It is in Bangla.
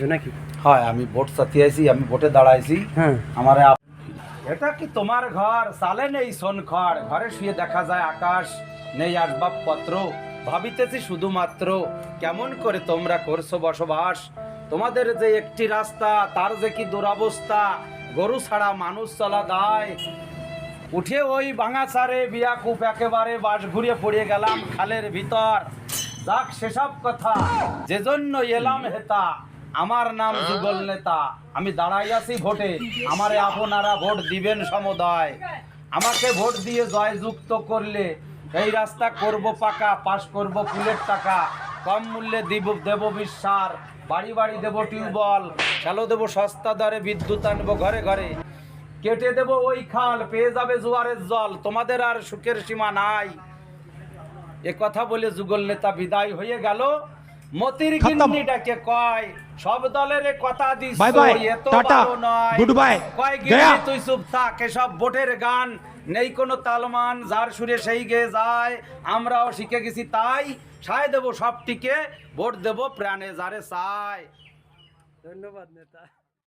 নাকি? হয় আমি ভোট সাথিয়েছি আমি ভোটে দাঁড়াইছি। হ্যাঁ। আমার এটা কি তোমার ঘর? সালে নেই খড়। ঘরে শুয়ে দেখা যায় আকাশ। নেই আসবাবপত্র। ভাবিতেছি শুধুমাত্র কেমন করে তোমরা করছ বসবাস? তোমাদের যে একটি রাস্তা তার যে কি দুরবস্থা? গরু ছাড়া মানুষ চলা দায়। উঠে ওই ভাঙাচারে বিয়াকুপ একেবারে বাস ঘুরিয়ে পড়ে গেলাম খালের ভিতর। যাক সেসব কথা। যে জন্য এলাম হেতা। আমার নাম যুগল নেতা। আমি দাঁড়াই আছি ভোটে। আমারে আপনারা ভোট দিবেন সমুদায়। আমাকে ভোট দিয়ে জয়যুক্ত করলে এই রাস্তা করব পাকা পাশ করব ফুলের টাকা। কম মূল্যে দিব দেব বিশ্বার বাড়ি বাড়ি দেব টিউবওয়েল। শ্যালো দেবো সস্তা দরে বিদ্যুৎ আনব ঘরে ঘরে। কেটে দেব ওই খাল পেয়ে যাবে জোয়ারের জল। তোমাদের আর সুখের সীমা নাই। এ কথা বলে যুগল নেতা বিদায় হয়ে গেল। মতির। গিন্নিটাকে কয় সব দলের কথা this bye bye tata, good bye কয় গয়া। গিন্নি তুই চুপ থাক এসব ভোটের গান নেই কোনো তালমান যার সুরে সেই গে যায় আমরাও শিখে গেছি তাই সায় দেবো সবটিকে ভোট দেবো প্রাণে যারে চায় ধন্যবাদ নেতা